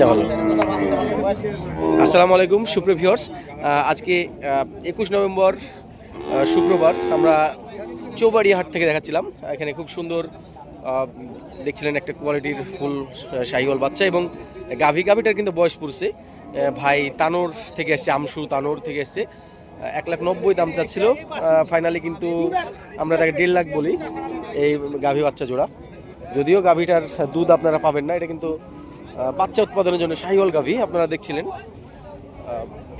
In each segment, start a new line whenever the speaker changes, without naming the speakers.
বাচ্চা ভালো। আসসালামু আলাইকুম, সুপ্রিয় ভিউয়ার্স আজকে একুশ নভেম্বর শুক্রবার আমরা চৌবাড়ি হাট থেকে দেখাচ্ছিলাম। এখানে খুব সুন্দর দেখছিলেন একটা কোয়ালিটির ফুল শাহিওয়াল বাচ্চা এবং গাভি। গাভিটার কিন্তু বয়স পড়ছে ভাই তানোর থেকে এসছে আমসু তানোর থেকে এসছে। এক লাখ নব্বই দাম চাচ্ছিল। ফাইনালি কিন্তু আমরা তাকে দেড় লাখ বলি, এই গাভী বাচ্চা জোড়া। যদিও গাভীটার দুধ আপনারা পাবেন না, এটা কিন্তু বাচ্চা উৎপাদনের জন্য শাহিওয়াল গাভী আপনারা দেখছিলেন।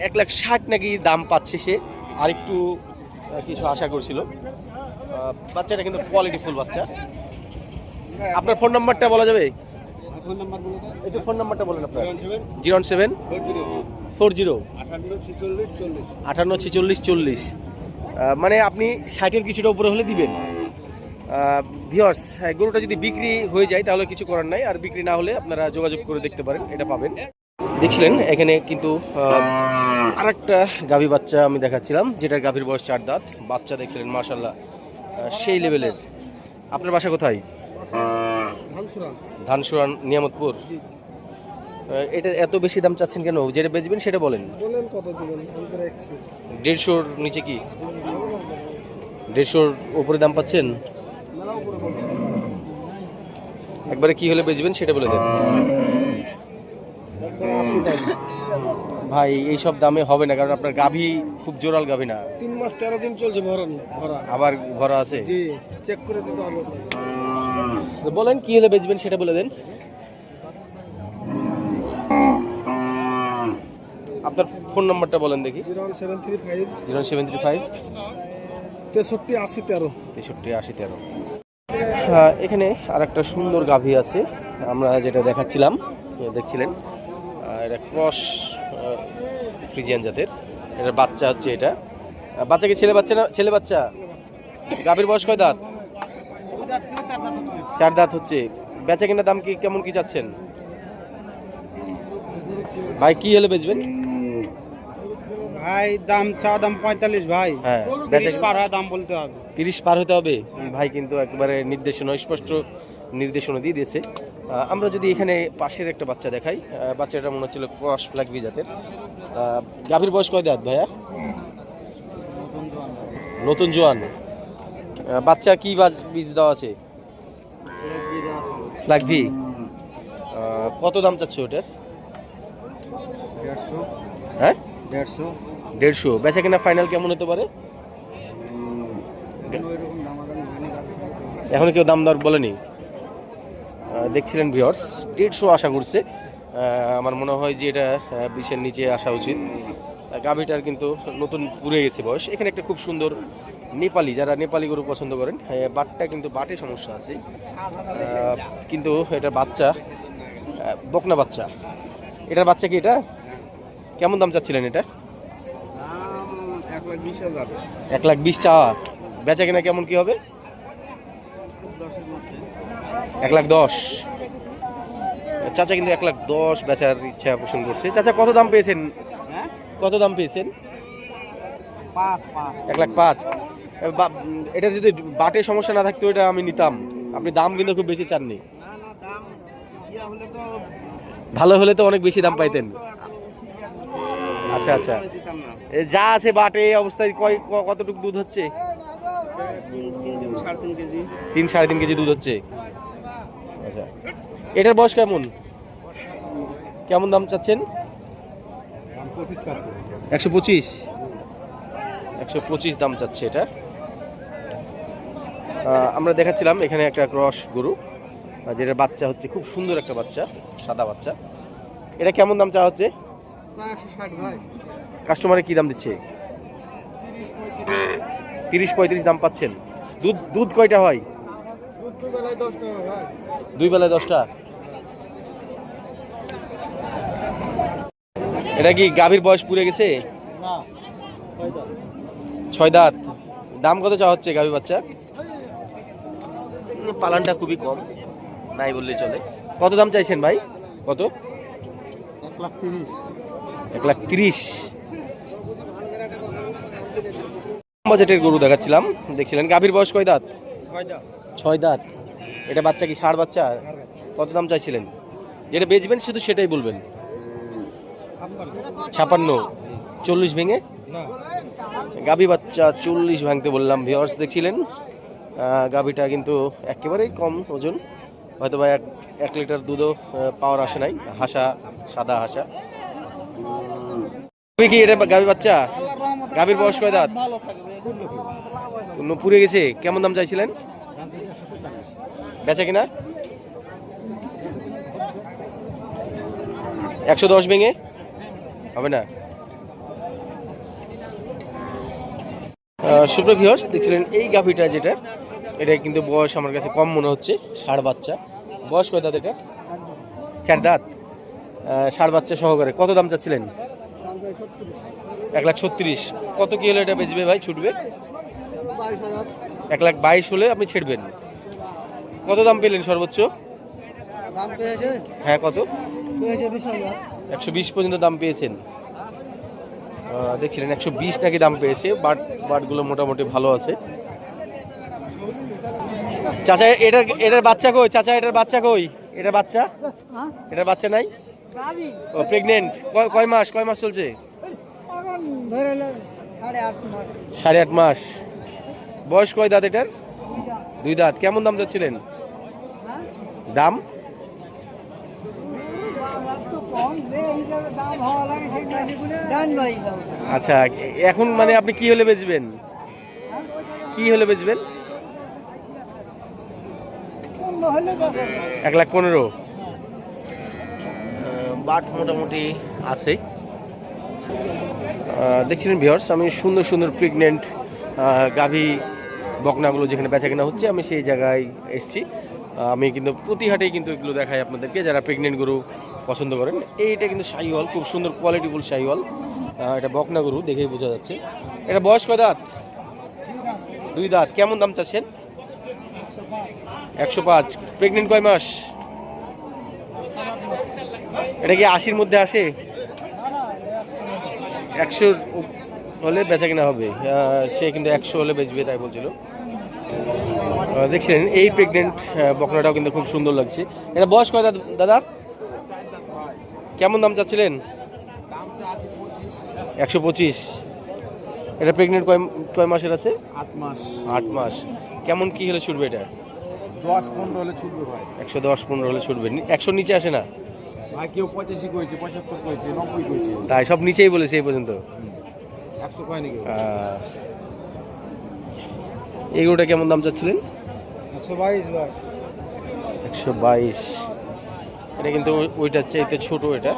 এক লাখ ষাট নাকি দাম পাচ্ছে সে আরেকটু আহ, কিছু আশা করছিল। বাচ্চাটা কিন্তু কোয়ালিটি ফুল বাচ্চা। আপনার ফোন নাম্বারটা বলা যাবে? একটু ফোন নাম্বারটা বলেন আপনার। Zero seven? Four zero.
আটান্ন ছেচল্লিশ চল্লিশ।
মানে আপনি ষাটের কিছুটা উপরে হলে দিবেন। ভিওর্স হ্যাঁ গরুটা যদি বিক্রি হয়ে যায় তাহলে কিছু করার নাই। আর বিক্রি না হলে আপনারা যোগাযোগ করে দেখতে পারেন এটা পাবেন। দেখছিলেন এখানে কিন্তু আর একটা গাভী বাচ্চা আমি দেখাচ্ছিলাম যেটার গাভীর বয়স চার দাঁত। বাচ্চা দেখছিলেন মাশাল্লাহ সেই লেভেলের। আপনার বাসা কোথায়? ধানসুরান নিয়ামতপুর। এটা এত বেশি দাম চাচ্ছেন কেন? যেটা বেচবেন সেটা বলেন। দেড়শোর নিচে কি? দেড়শোর উপরে দাম পাচ্ছেন? একবারে কি হলে বেচবেন সেটা বলে দেন। ভাই এইসব দামে হবে না কারণ আপনার গাভী খুব জোরাল গাভী না।
তিন মাস তেরো দিন চলছে ভরন ভরা।
আবার ভরা আছে?
জি চেক করে দিতে হবে।
বলেন কি হলে বেচবেন সেটা বলে দেন। আপনার ফোন নাম্বারটা বলেন দেখি।
Zero seven three five
zero seven three five
তেষট্টি আশি তেরো।
তেষট্টি আশি তেরো। এখানে আর একটা সুন্দর গাভী আছে। আমরা যেটা দেখাচ্ছিলাম দেখছিলেন? এটা ক্রস ফ্রিজিয়ান জাতের। এটার বাচ্চা হচ্ছে এটা। বাচ্চা কি ছেলে বাচ্চা না, ছেলে বাচ্চা? গাভীর বয়স কয় দাঁত? চার দাঁত হচ্ছে। বেচা কেনার দাম কি, কেমন কি চাচ্ছেন? ভাই, কি হলে বেচবেন?
ভাই দাম চা দাম পঁয়তাল্লিশ ভাই।
হ্যাঁ বেচা
পার হয় দাম বলতে হবে।
তিরিশ পার হতে হবে? ভাই কিন্তু একবারে নির্দেশনা স্পষ্ট নির্দেশনা দিয়ে দিয়েছে। আমরা যদি এখানে পাশের একটা বাচ্চা দেখাই বাচ্চাটা মনে হচ্ছিল ক্রস ফ্ল্যাগ জাতের। গাভীর বয়স কয় দাঁত ভাইয়া? নতুন জোয়ান। বাচ্চা কি বাজ বীজ দেওয়া আছে? ফ্ল্যাগ ভি। কত দাম চাচ্ছে ওটার? হ্যাঁ?
দেড়শো।
দেড়শো। বেচা কিনা ফাইনাল কেমন হতে পারে? এখনও কেউ দাম দর বলেনি। দেখছিলেন ভিওর্স দেড়শো আশা করছে। আমার মনে হয় যে এটা বিশের নিচে আসা উচিত। গাভীটার কিন্তু নতুন পুড়ে গেছে বয়স। এখানে একটা খুব সুন্দর নেপালি যারা নেপালি গরু পছন্দ করেন আহ, বাটটা কিন্তু বাটে সমস্যা আছে। কিন্তু এটা বাচ্চা বকনা বাচ্চা। এটার বাচ্চা কি এটা? কেমন দাম চাচ্ছিলেন এটা?
এক লাখ বিশ
চাওয়া। বেচা কিনা কেমন কি হবে? এক লাখ দশ। চাচা কিন্তু এক লাখ দশ বেচার ইচ্ছা পোষণ করছে। চাচা কত দাম পেয়েছেন?
হ্যাঁ?
কত দাম পেয়েছেন? এক লাখ পাঁচ। এটা যদি বাটে সমস্যা না থাকতো এটা আমি নিতাম। আপনি দাম কিন্তু খুব বেশি চাননি। ভালো হলে তো অনেক বেশি দাম পাইতেন। আচ্ছা আচ্ছা। যা আছে বাটে, এই অবস্থায় কয় কতটুকু দুধ হচ্ছে?
তিন সাড়ে তিন কেজি
দুধ হচ্ছে। আচ্ছা। এটার বয়স কেমন? কেমন দাম চাচ্ছেন? একশো পঁচিশ। একশো পঁচিশ দাম চাচ্ছে এটা। আমরা দেখাচ্ছিলাম এখানে একটা ক্রস গরু যেটা বাচ্চা হচ্ছে, খুব সুন্দর একটা বাচ্চা, সাদা বাচ্চা। এটা কেমন দাম চাওয়া হচ্ছে? কাস্টমারে কি দাম দিচ্ছে?
তিরিশ পঁয়ত্রিশ
দাম পাচ্ছেন। দুধ দুধ কয়টা হয়?
দুই বেলায়
দশটা। এটা কি গাভীর বয়স পুড়ে গেছে? ছয় দাঁত। দাম কত চা হচ্ছে গাভী বাচ্চা? পালানটা খুবই কম নাই বললে চলে। কত দাম চাইছেন ভাই? কত?
এক লাখ তিরিশ।
এক লাখ তিরিশ। বাজেটের গরু দেখাচ্ছিলাম। দেখছিলেন? গাভীর বয়স কয় দাঁত? ছয় দাঁত। এটা বাচ্চা কি ষাড় বাচ্চা? কত দাম চাইছিলেন? যেটা বেচবেন শুধু সেটাই বলবেন। ছাপান্ন চল্লিশ ভেঙে? গাভী বাচ্চা চল্লিশ ভাঙতে বললাম ভিওর্স দেখছিলেন? গাভীটা কিন্তু একেবারেই কম ওজন। হয়তো বা এক এক লিটার দুধও পাওয়ার আসে নাই। হাসা সাদা হাসা। তুমি কি এটা গাভী বাচ্চা? গাভীর বয়স কয় দাঁত? পুড়ে গেছে, কেমন দাম চাইছিলেন? বেচা কিনা? একশো দশ ভেঙে? হবে না। সুপ্র ভিউয়ার্স দেখছিলেন এই গাভিটা যেটা, এটা কিন্তু বয়স আমার কাছে কম মনে হচ্ছে, ষাড় বাচ্চা। বয়স কয় দাঁত এটা? চার দাঁত। ষাড় বাচ্চা সহকারে। কত দাম চাচ্ছিলেন? এক লাখ ছত্রিশ। কত কি হলে এটা বেচবে ভাই? ছুটবে? এক লাখ বাইশ হলে আপনি ছেড়বেন। কত দাম পেলেন সর্বোচ্চ? হ্যাঁ কত? একশো বিশ পর্যন্ত দাম পেয়েছেন। দেখছিলেন একশো বিশ নাকি দাম পেয়েছে বাট বাটগুলো মোটামুটি ভালো আছে। চাচা এটার এটার বাচ্চা কই? চাচা এটার বাচ্চা কই? এটার বাচ্চা? এটার বাচ্চা নাই? ও প্রেগনেন্ট কয় মাস কয় মাস চলছে?
সাড়ে আট মাস।
বয়স কয় দাঁত এটার? দুই দাঁত। কেমন দাম যাচ্ছিলেন? দাম?
কম যে হিসাবে দাম
আচ্ছা এখন মানে আপনি কি হলে বেচবেন? কি হলে বেচবেন? এক লাখ পনেরো। বাট মোটামুটি আছে দেখছিলেন ভিওর্স আমি সুন্দর সুন্দর প্রেগনেন্ট গাভী বকনাগুলো যেখানে বেচা কেনা হচ্ছে, আমি সেই জায়গায় এসেছি। আমি কিন্তু প্রতি হাটেই কিন্তু এগুলো দেখাই আপনাদেরকে, যারা প্রেগনেন্ট গরু পছন্দ করেন। এইটা কিন্তু শাহিওয়াল খুব সুন্দর কোয়ালিটিফুল শাহিওয়াল এটা বকনা গরু, দেখেই বোঝা যাচ্ছে। এটা বয়স কয় দাঁত? দুই দাঁত। কেমন দাম চাচ্ছেন? একশো পাঁচ। প্রেগনেন্ট কয় মাস? এটা কি আশির মধ্যে আসে? একশোর হলে বেচা কিনা হবে সে কিন্তু একশো হলে বেচবে তাই বলছিল। দেখছিলেন এই প্রেগনেন্ট বকনাটাও কিন্তু খুব সুন্দর লাগছে। এটা বয়স কয় দাদা- দাদা? কেমন দাম চাচ্ছিলেন? একশো পঁচিশ। এটা প্রেগনেন্ট কয় কয় মাসের আছে?
আট মাস।
আট মাস। কেমন কি হলে ছুটবে এটা?
দশ পনেরো হলে ছুটবে ভাই।
একশো দশ পনেরো হলে ছুটবে। একশোর নিচে আসে না?
ভাই কেউ পঁচাশি করেছে পঁচাত্তর করেছে নব্বই করেছে।
তাই সব নিচেই বলেছে এই পর্যন্ত?
একশো কয় নাকি
আহ, কেমন দাম চাচ্ছিলেন?
একশো বাইশ ভাই।
একশো বাইশ। এটা কিন্তু ওইটার চাইতে ছোট এটা।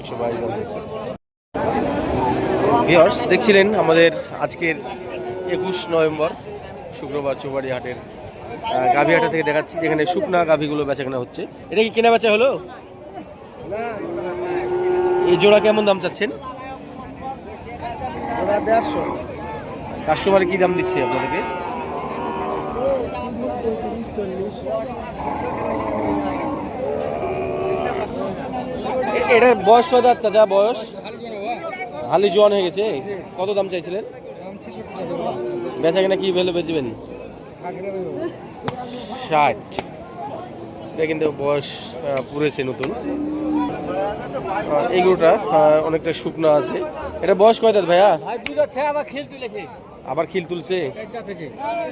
একশো বাইশ দাম যাচ্ছে ভিওর্স দেখছিলেন আমাদের আজকের একুশ নভেম্বর শুক্রবার চৌবাড়ি হাটের গাভী হাটা থেকে দেখাচ্ছি যেখানে শুকনা গাভীগুলো বেচা কেনা হচ্ছে। এটা কি কেনা বেচা হলো? এই জোড়া কেমন দাম চাচ্ছেন? কাস্টমার কি দাম দিচ্ছে আপনাদেরকে? এটার বয়স কত দাঁত যা বয়স? হালি জোয়ান হয়ে গেছে। কত দাম চাইছিলেন? বেচা কিনা কি ভেলে বেচবেন? ষাট। এটা কিন্তু বয়স পুড়েছে নতুন। এই গরুটা অনেকটা শুকনো আছে। এটা বয়স কয় দাঁত ভাইয়া?
আবার খেল তুলেছে।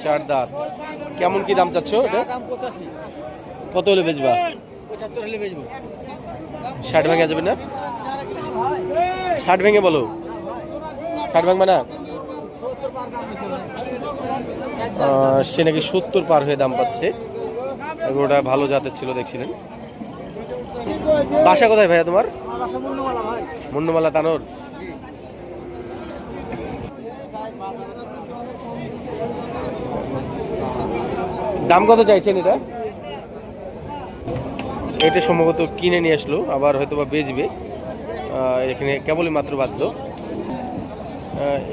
চার দাঁত কেমন কি দাম চাচ্ছ এটা কত হলে বেচবা? ষাট ভেঙে যাবে না? ষাট ভেঙে বলো। ষাট ভাঙবে না? সে নাকি সত্তর পার হয়ে দাম পাচ্ছে। ওটা ভালো জাতের ছিল দেখছিলেন। বাসা কোথায় ভাইয়া তোমার? মুন্ডমালা তানোর। দাম কত চাইছেন এটা? এটা সম্ভবত কিনে নিয়ে আসলো আবার হয়তো বা বেচবে এখানে কেবলই মাত্র বাঁধলো।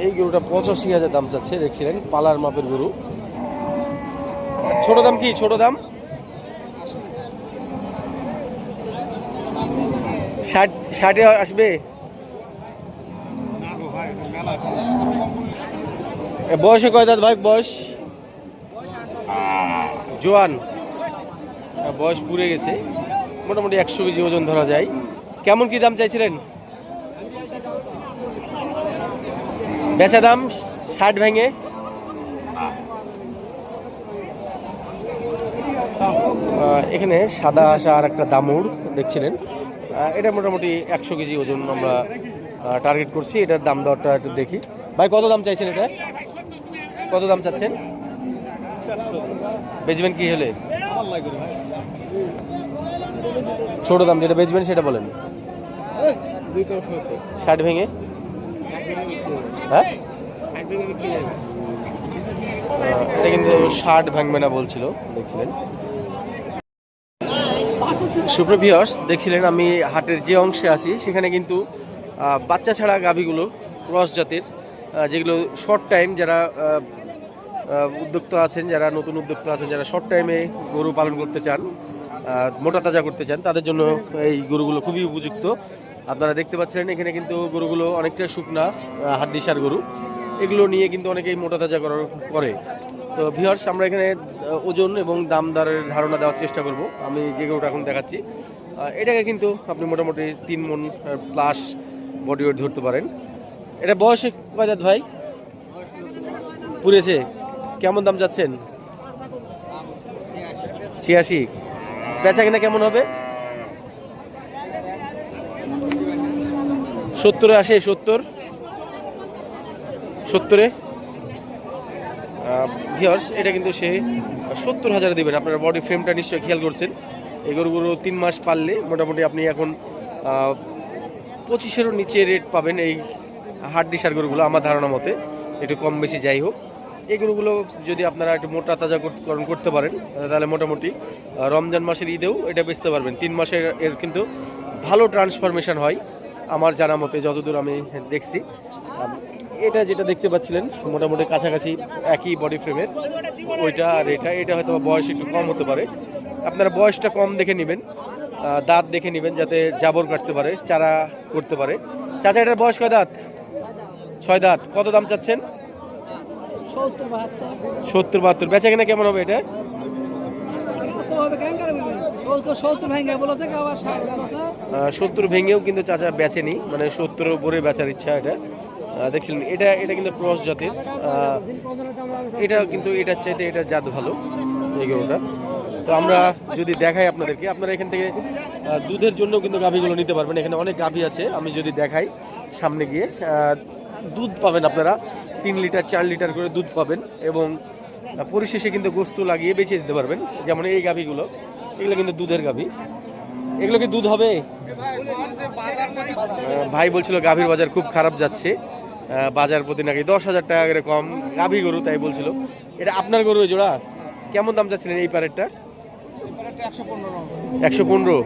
এই গরুটা পঁচাশি হাজার দাম চাচ্ছে দেখছিলেন পালার মাপের গরু। ছোট দাম কি? ছোট দাম? ষাট, ষাটে আসবে? বয়সে কয় দাঁত ভাই? বয়স? জোয়ান। বয়স পুড়ে গেছে। মোটামুটি একশো কেজি ওজন ধরা যায়। কেমন কি দাম চাইছিলেন? বেচা দাম ষাট ভেঙে? এখানে সাদা আসা আর একটা দামুর দেখছিলেন। এটা মোটামুটি একশো কেজি ওজন আমরা টার্গেট করছি। এটার দাম দরটা একটু দেখি। ভাই, কত দাম চাইছেন এটা? কত দাম চাচ্ছেন? বেচবেন কি হলে? ছোট দাম যেটা বেচবেন সেটা বলেন। ষাট ভেঙে? হ্যাঁ? এটা কিন্তু ষাট ভাঙবে না বলছিল, দেখছিলেন। সুপ্রভিয়র্স দেখছিলেন আমি হাটের যে অংশে আছি, সেখানে কিন্তু বাচ্চা ছাড়া গাভীগুলো ক্রস জাতের যেগুলো শর্ট টাইম যারা উদ্যোক্তা আছেন, যারা নতুন উদ্যোক্তা আছেন, যারা শর্ট টাইমে গরু পালন করতে চান মোটা তাজা করতে চান, তাদের জন্য এই গরুগুলো খুবই উপযুক্ত। আপনারা দেখতে পাচ্ছিলেন, এখানে কিন্তু গরুগুলো অনেকটা শুকনা হাড্ডিসার গরু। এগুলো নিয়ে কিন্তু অনেকেই মোটা তাজা করার করে। তো ভিউয়ার্স আমরা এখানে ওজন এবং দাম দরের ধারণা দেওয়ার চেষ্টা করব। আমি যে গরুটা এখন দেখাচ্ছি। এটাকে কিন্তু আপনি মোটামুটি তিন মন প্লাস বডি ওয়েট ধরতে পারেন। এটা বয়সে কয় ভাই? পুড়েছে। কেমন দাম যাচ্ছেন? ছিয়াশি। বেচা কিনা কেমন হবে? সত্তরে আসে, সত্তর। সত্তরে। ভিওর্স এটা কিন্তু সে সত্তর হাজার দেবেন। আপনারা বডি ফ্রেমটা নিশ্চয়ই খেয়াল করছেন। এই গরুগুলো তিন মাস পারলে মোটামুটি আপনি এখন পঁচিশেরও নিচে রেট পাবেন এই হাড্ডি সার গরুগুলো আমার ধারণা মতে। একটু কম বেশি যাই হোক। এই গরুগুলো যদি আপনারা একটু মোটা তাজাকরণ করতে পারেন, তাহলে মোটামুটি রমজান মাসের ঈদেও এটা বেচতে পারবেন। তিন মাসের এর কিন্তু ভালো ট্রান্সফরমেশন হয়, আমার জানা মতে, যতদূর আমি দেখছি। এটা যেটা দেখতে পাচ্ছিলেন, মোটামুটি কাছাকাছি একই বডি ফ্রেমের ওইটা আর এটা এটা হয়তো বয়স একটু কম হতে পারে। আপনারা বয়সটা কম দেখে নেবেন দাঁত দেখে নেবেন যাতে জাবর কাটতে পারে, চারা করতে পারে। চাচা, এটার বয়স কয় দাঁত? ছয় দাঁত। কত দাম চাচ্ছেন?
সত্তর বাহাত্তর।
সত্তর বেচা কিনা কেমন হবে এটা?
সত্তর সত্তর
সত্তর ভেঙেও কিন্তু চাচা বেচেনি মানে সত্তরের উপরে বেচার ইচ্ছা এটা। দেখছিলেন এটা এটা কিন্তু ক্রস জাতের। এটা কিন্তু, এটার চাইতে এটা জাত ভালো, এই গরুটা। তো আমরা যদি দেখাই আপনাদেরকে, আপনারা এখান থেকে দুধের জন্য কিন্তু গাভীগুলো নিতে পারবেন। এখানে অনেক গাভী আছে, আমি যদি দেখাই সামনে গিয়ে দুধ পাবেন আপনারা, তিন লিটার, চার লিটার করে দুধ পাবেন এবং পরিশেষে কিন্তু গোস্ত লাগিয়ে বেঁচে দিতে পারবেন, যেমন এই গাভীগুলো। এগুলো কিন্তু দুধের গাভী। এগুলো কি দুধ হবে? ভাই বলছিল গাভীর বাজার খুব খারাপ যাচ্ছে। বাজার প্রতি নাকি দশ হাজার টাকা করে কম। গাভী গরু, তাই বলছিল। এটা আপনার গরু জোড়া? কেমন দাম চাচ্ছিলেন এই পারেরটা
একশো পনেরো।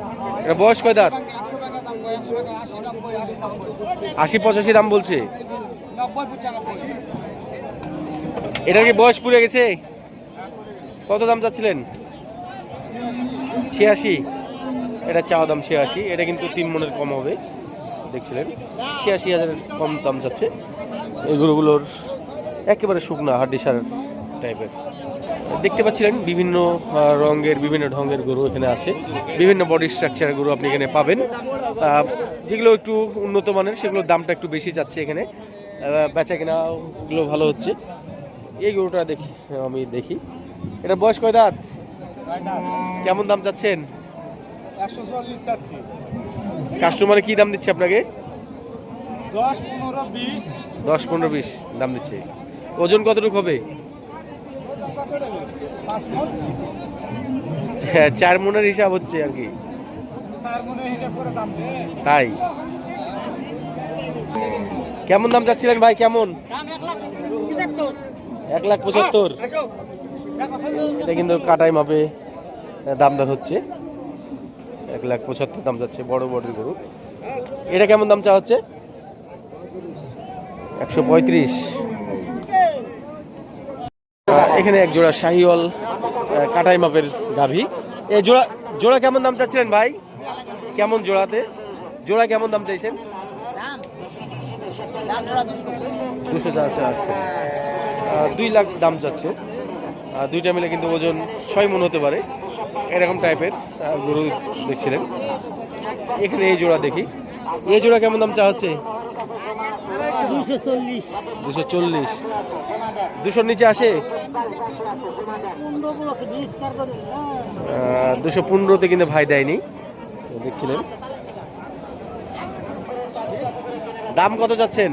এটা বয়স কয় দাঁত?
আশি
পঁচাশি দাম বলছে। এটার কি বয়স পুড়ে গেছে? কত দাম চাচ্ছিলেন? ছিয়াশি। এটা চাওয়া দাম ছিয়াশি। এটা কিন্তু তিন মনের কম হবে, দেখছিলেন। ছিয়াশি হাজারের কম দাম যাচ্ছে। এই গরুগুলোর একেবারে শুকনা হাড্ডি সার টাইপের দেখতে পাচ্ছিলেন বিভিন্ন রঙের বিভিন্ন ঢঙ্গের গরু এখানে আছে। বিভিন্ন বডি স্ট্রাকচারের গরু আপনি এখানে পাবেন। যেগুলো একটু উন্নত মানের সেগুলোর দামটা একটু বেশি যাচ্ছে এখানে। বেচা কেনাগুলো ভালো হচ্ছে। এই গরুটা দেখি আমি দেখি। এটা বয়স কয় দাঁত? কেমন দাম চাচ্ছেন? কাস্টমারে কি দাম দিচ্ছে আপনাকে?
দশ পনেরো বিশ।
দশ পনেরো বিশ দাম দিচ্ছে। ওজন কতটুকু হবে? হ্যাঁ, চার মনের হিসাব হচ্ছে আর কি।
দাম
তাই? কেমন দাম চাচ্ছিলেন ভাই? কেমন?
এক লাখ পঁচাত্তর। দেখো
এটা কিন্তু কাটাই মাপে দাম দর হচ্ছে। এক লাখ পঁচাত্তর দাম যাচ্ছে বড় বড় গরু। এটা কেমন দাম চা হচ্ছে? একশো পঁয়ত্রিশ। এখানে এক জোড়া শাহিওয়াল কাটাই মাপের গাভী। এই জোড়া জোড়া কেমন দাম চাচ্ছিলেন ভাই? কেমন জোড়াতে? জোড়া কেমন দাম চাইছেন?
দুশো
দুশো চারশো আচ্ছা। দুই লাখ দাম চাচ্ছে। দুইটা মিলে কিন্তু ওজন ছয় মন হতে পারে। এরকম টাইপের গরু দেখছিলেন। এখানে এই জোড়া দেখি। এই জোড়া কেমন দাম চা হচ্ছে?
দুশো চল্লিশ।
দুশো চল্লিশ। দুশোর নিচে আসে? দুশো পনেরোতে কিন্তু ভাই দেয়নি। দেখছিলেন। দাম কত যাচ্ছেন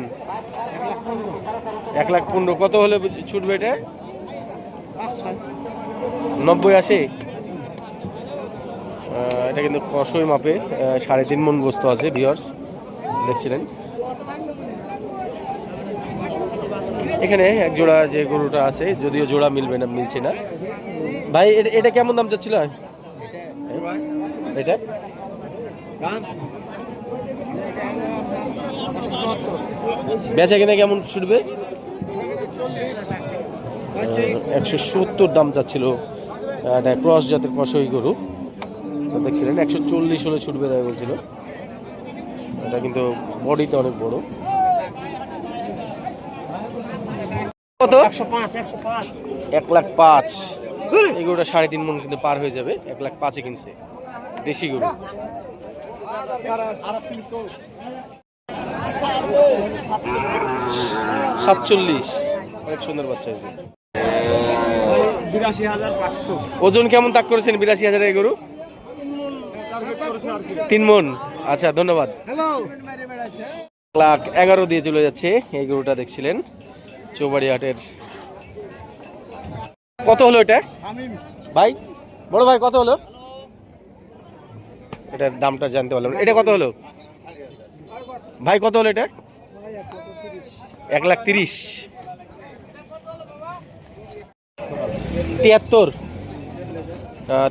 এক লাখ পনেরো। কত হলে ছুটবে এটা? নব্বই আসে? এটা কিন্তু কষই মাপে সাড়ে তিন মন বস্তু আছে বিয়ার্স দেখছিলেন। এখানে এক জোড়া যে গরুটা আছে, যদিও জোড়া মিলবে না, মিলছে না। ভাই, এটা- কেমন দাম চাচ্ছিল এটা? বেচা কিনা কেমন ছুটবে? একশো সত্তর দাম চাচ্ছিল এটা ক্রস জাতের কষই গরু। দেখছিলেন, একশো চল্লিশ হলে ছুটবে তাই বলছিল। এটা কিন্তু বডিতে অনেক বড়। কত? এক লাখ পাঁচ। এই গরুটা সাড়ে তিন মন কিন্তু পার হয়ে যাবে। এক লাখ পাঁচে কিনছে। দেশি গরু। সাতচল্লিশ। অনেক সুন্দর বাচ্চা হয়েছে। ওজন কেমন তাক করেছেন বিরাশি হাজার এই গরু? তিন মন। আচ্ছা ধন্যবাদ। এক লাখ এগারো দিয়ে চলে যাচ্ছে। এই গরুটা দেখছিলেন। চৌবাড়ি হাটের কত হলো এটা? ভাই বড় ভাই কত হলো? এটার দামটা জানতে পারলাম। এটা কত হলো? ভাই কত হলো এটা? এক লাখ তিরিশ। তিয়াত্তর।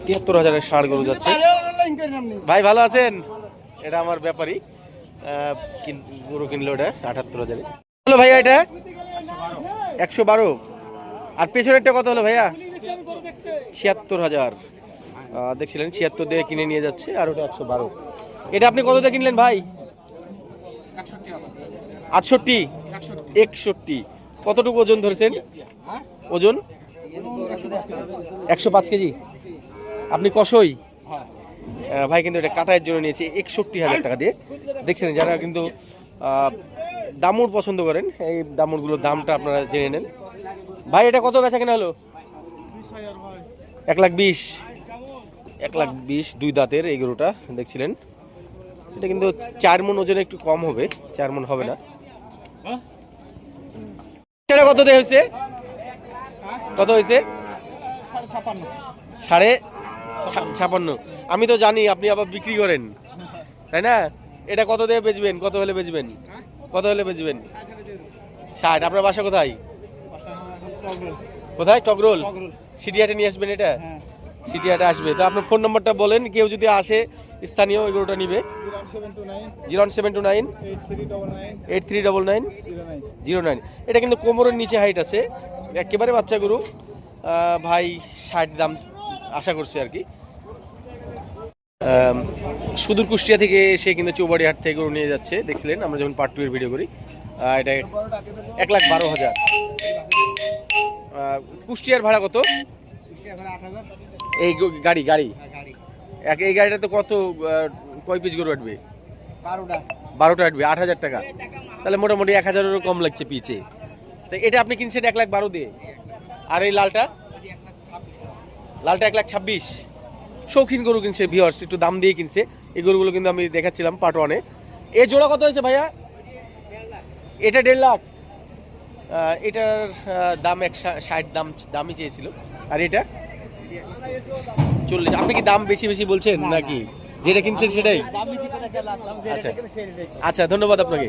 তিয়াত্তর হাজারের ষাড় গরু যাচ্ছে। ভাই ভালো আছেন? এটা আমার ব্যাপারই। গরু কিনলো এটা আঠাত্তর হাজারে। হলো ভাইয়া এটা? একশো বারো। আর পেছনেরটা কত হলো ভাইয়া? ছিয়াত্তর হাজার। দেখছিলেন, ছিয়াত্তর দিয়ে কিনে নিয়ে যাচ্ছে, আর ওটা একশো বারো। এটা আপনি কত দিয়ে কিনলেন ভাই? আটষট্টি। একষট্টি। কতটুকু ওজন ধরেছেন? ওজন? একশো পাঁচ কেজি। আপনি কষই ভাই কিন্তু এটা কাটায়ের জন্য নিয়েছি, একষট্টি হাজার টাকা দিয়ে। দেখছেন যারা কিন্তু দামুর পছন্দ করেন। এই দামুরগুলোর দামটা আপনারা জেনে নেন। ভাই, এটা কত বেচা কেনা হলো? এক লাখ বিশ। এক লাখ বিশ, দুই দাঁতের এই গরুটা, দেখছিলেন? এটা কিন্তু চার মন ওজনে একটু কম হবে, চার মন হবে না। সেটা কত দিয়ে হয়েছে? কত হয়েছে? সাড়ে ছাপান্ন। আমি তো জানি, আপনি আবার বিক্রি করেন। তাই না? এটা কত দিয়ে বেচবেন? কত হলে বেচবেন? কত হলে বেচবেন? ষাট। আপনার বাসা কোথায়? কোথায়? টগরোল? সিটিহাটে নিয়ে আসবেন এটা? সিটিহাটে আসবে। তো আপনার ফোন নাম্বারটা বলেন, কেউ যদি আসে, স্থানীয় ওই গরুটা নিবে। Zero seven two nine.
Eight three double nine. Zero nine.
এটা কিন্তু কোমরের নিচে হাইট আছে। একেবারে বাচ্চা গরু। ভাই, ষাট দাম আশা করছি আর কি। সুদূর কুষ্টিয়া থেকে এসে কিন্তু চৌবাড়ি হাট থেকে গরু নিয়ে যাচ্ছে দেখছিলেন? আমরা যখন পার্ট টু এর ভিডিও করি এটা এক লাখ বারো হাজার। কুষ্টিয়ার ভাড়া কত? এই গাড়ি গাড়ি? এই গাড়িটা তো কত কয় পিস গরু আটবে?
বারোটা।
আটবে আট হাজার টাকা। তাহলে মোটামুটি এক হাজারেরও কম লাগছে পিছে তো এটা আপনি কিনছেন এক লাখ বারো দিয়ে? আর এই লালটা? লালটা এক লাখ ছাব্বিশ। শৌখিন গরু কিনছে ভিওর্স একটু দাম দিয়ে কিনছে। এই গরুগুলো কিন্তু আমি দেখাচ্ছিলাম পার্ট ওয়ানে এ। জোড়া কত হয়েছে ভাইয়া? এটা দেড় লাখ। এটার দাম এক ষাট দাম দামই চেয়েছিল। আর এটা? চল্লিশ। আপনি কি দাম বেশি বেশি বলছেন নাকি? যেটা কিনছেন সেটাই? আচ্ছা। আচ্ছা ধন্যবাদ আপনাকে।